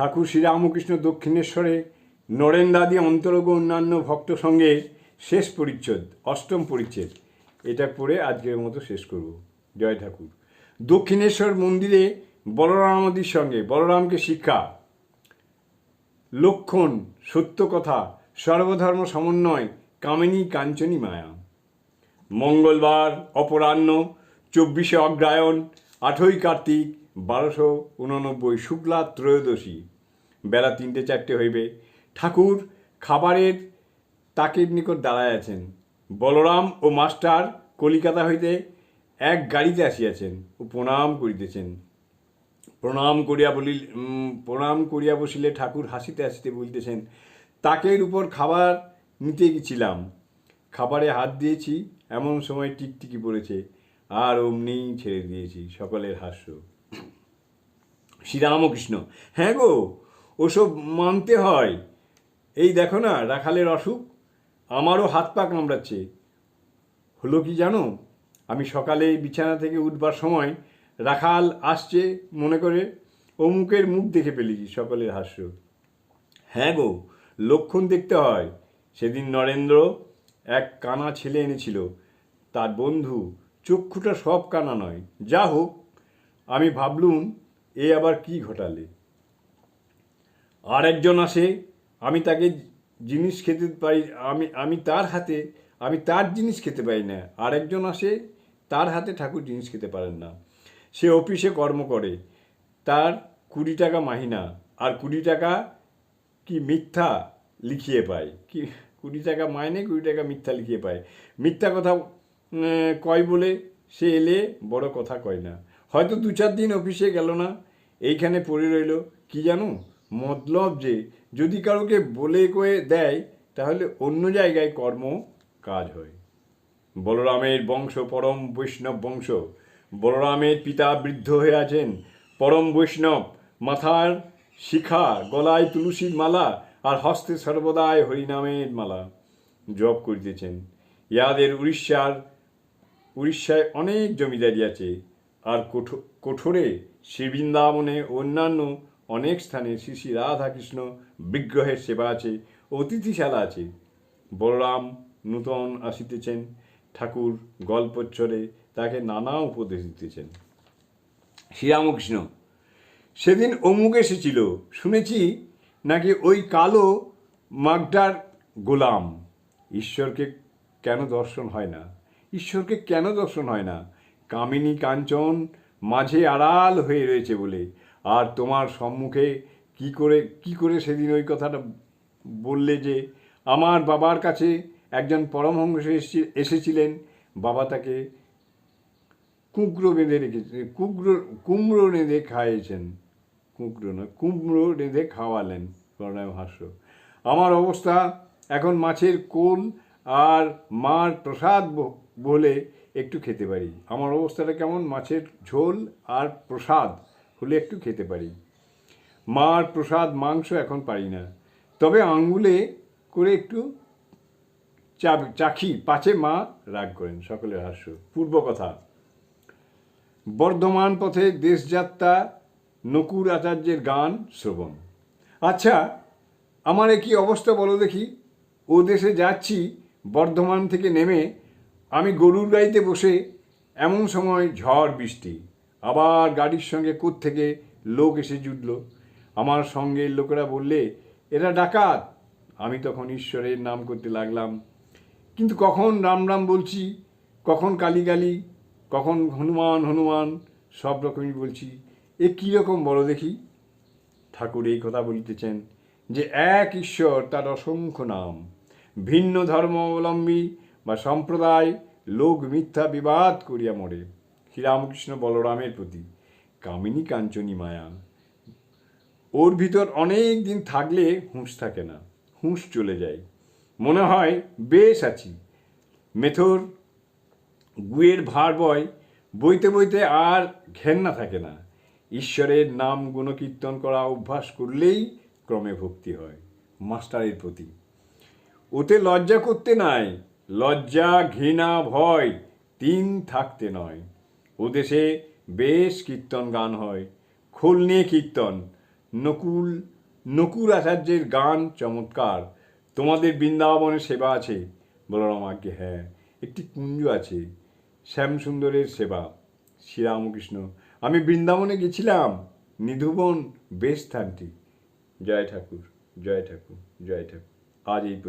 ঠাকুর শ্রীরামকৃষ্ণ দক্ষিণেশ্বরে নরেন্দাদি অন্তরগ অন্যান্য ভক্ত সঙ্গে শেষ পরিচ্ছদ, অষ্টম পরিচ্ছেদ। এটা পড়ে আজকের মতো শেষ করব। জয় ঠাকুর। দক্ষিণেশ্বর মন্দিরে বলরামাদির সঙ্গে, বলরামকে শিক্ষা। লক্ষণ, সত্য কথা, সর্বধর্ম সমন্বয়, কামিনী কাঞ্চনী মায়া। মঙ্গলবার অপরাহ্ন, চব্বিশে অগ্রায়ণ আঠই কার্তিক বারোশো উননব্বই শুক্লা ত্রয়োদশী। বেলা তিনটে চারটে হইবে। ঠাকুর খাবারের তাকের নিকট দাঁড়ায় আছেন। বলরাম ও মাস্টার কলিকাতা হইতে এক গাড়িতে আসিয়াছেন ও প্রণাম করিতেছেন। প্রণাম করিয়া বলিল প্রণাম করিয়া বসিলে ঠাকুর হাসিতে হাসিতে বলিতেছেন, তাকের উপর খাবার নিতে গেছিলাম। খাবারে হাত দিয়েছি, এমন সময় টিকটিকি পড়েছে, আর অমনি ছেড়ে দিয়েছি, সকলের হাস্য। শ্রীরামকৃষ্ণ। হ্যাঁ গো, ওসব মানতে হয়। এই দেখো না, রাখালের অসুখ, আমারও হাত পা কামড়াচ্ছে। হলো কি জানো, আমি সকালে বিছানা থেকে উঠবার সময় রাখাল আসছে মনে করে, অমুকের মুখ দেখে ফেলেছি সকলের হাস্য। হ্যাঁ গো, লক্ষণ দেখতে হয়। সেদিন নরেন্দ্র এক কানা ছেলে এনেছিল। তার বন্ধু, চক্ষুটা সব কানা নয়। যা হোক, আমি ভাবলুম এ আবার কি ঘটালে? আর একজন আসে, আমি তাকে জিনিস খেতে পাই, আমি আমি তার হাতে, আমি তার জিনিস খেতে পাই না। আরেকজন আসে, তার হাতে ঠাকুর জিনিস খেতে পারেন না। সে অফিসে কর্ম করে, তার কুড়ি টাকা মাহিনা, আর কুড়ি টাকা কি মিথ্যা লিখিয়ে পায়? কি, কুড়ি টাকা মাইনে, কুড়ি টাকা মিথ্যা লিখিয়ে পায়। মিথ্যা কথা কয় বলে? সে এলে বড় কথা কয় না। হয়তো দু চার দিন অফিসে গেল না, এইখানে পড়ে রইল। কি জানো? মতলব যে, যদি কারোকে বলে কয়ে দেয়, তাহলে অন্য জায়গায় কর্ম কাজ হয়। বলরামের বংশ পরম বৈষ্ণব বংশ। বলরামের পিতা বৃদ্ধ হয়ে আছেন। পরম বৈষ্ণব, মাথার শিখা, গলায় তুলসীর মালা, আর হস্তে সর্বদায় হরিনামের মালা জপ করিতেছেন। ইয়াদের উড়িষ্যার, উড়িষ্যায় অনেক জমিদারি আছে। আর কোঠো- কোঠরে শ্রীবৃন্দাবনে অন্যান্য অনেক স্থানে শ্রী শ্রী রাধাকৃষ্ণ বিগ্রহের সেবা আছে, অতিথিশালা আছে। বলরাম নূতন আসিতেছেন, ঠাকুর গল্পচ্ছরে তাকে নানা উপদেশ দিতেছেন। শ্রীরামকৃষ্ণ, সেদিন অমুক এসেছিল, শুনেছি নাকি ওই কালো মাগডার গোলাম। ঈশ্বরকে কেন দর্শন হয় না? ঈশ্বরকে কেন দর্শন হয় না? কামিনী কাঞ্চন মাঝে আড়াল হয়ে রয়েছে বলে। আর তোমার সম্মুখে কি করে কি করে সেদিন ওই কথাটা বললে যে, আমার বাবার কাছে একজন পরমহংস এসেছি- এসেছিলেন। বাবা তাকে কুঁকড়ো বেঁধে রেখেছে কুকড়ো কুমড়ো রেঁধে খাইয়েছেন। কুঁকড়ো না, কুমড়ো রেঁধে খাওয়ালেন করোনায় হাস্য আমার অবস্থা এখন মাছের কোল আর মার প্রসাদ বলে একটু খেতে পারি। আমার অবস্থাটা কেমন? মাছের ঝোল আর প্রসাদ হলে একটু খেতে পারি। মার প্রসাদ, মাংস এখন পারি না। তবে আঙ্গুলে করে একটু চা চাখি পাছে মা রাগ করেন। সকলের হাস্য। পূর্ব কথা। বর্ধমান পথে দেশযাত্রা, নকুর আচার্যের গান শ্রবণ। আচ্ছা আমার কি অবস্থা বলো দেখি। ও দেশে যাচ্ছি, বর্ধমান থেকে নেমে আমি গরুর গাড়িতে বসে এমন সময় ঝড় বৃষ্টি। আবার গাড়ির সঙ্গে থেকে লোক এসে জুটল। আমার সঙ্গে লোকেরা বললে, এরা ডাকাত। আমি তখন ঈশ্বরের নাম করতে লাগলাম। কিন্তু কখন রাম রাম বলছি, কখন কালী কালী, কখন হনুমান হনুমান, সব রকমই বলছি। এ কীরকম বড় দেখি? ঠাকুর এই কথা বলিতেছেন যে, এক ঈশ্বর তার অসংখ্য নাম, ভিন্ন ধর্মাবলম্বী বা সম্প্রদায় লোক মিথ্যা বিবাদ করিয়া মরে। শ্রীরামকৃষ্ণ বলরামের প্রতি কামিনী কাঞ্চনী মায়া। ওর ভিতর অনেক দিন থাকলে হুঁশ থাকে না, হুঁশ চলে যায়। মনে হয় বেশ আছি। মেথর গুয়ের ভার বয় বইতে বইতে আর ঘেন্না থাকে না। ঈশ্বরের নাম গুণকীর্তন করা অভ্যাস করলেই ক্রমে ভক্তি হয় মাস্টারের প্রতি। ওতে লজ্জা করতে নাই লজ্জা, ঘৃণা, ভয় তিন থাকতে নয়। ও দেশে বেশ কীর্তন গান হয়। খোল নিয়ে কীর্তন। নকুল নকুর আচার্যের গান চমৎকার। তোমাদের বৃন্দাবনের সেবা আছে? বলরাম আজ্ঞে হ্যাঁ। একটি কুঞ্জ আছে, শ্যামসুন্দরের সেবা। শ্রীরামকৃষ্ণ, আমি বৃন্দাবনে গেছিলাম। নিধুবন বেশ স্থানটি। জয় ঠাকুর জয় ঠাকুর জয় ঠাকুর। আজ এই।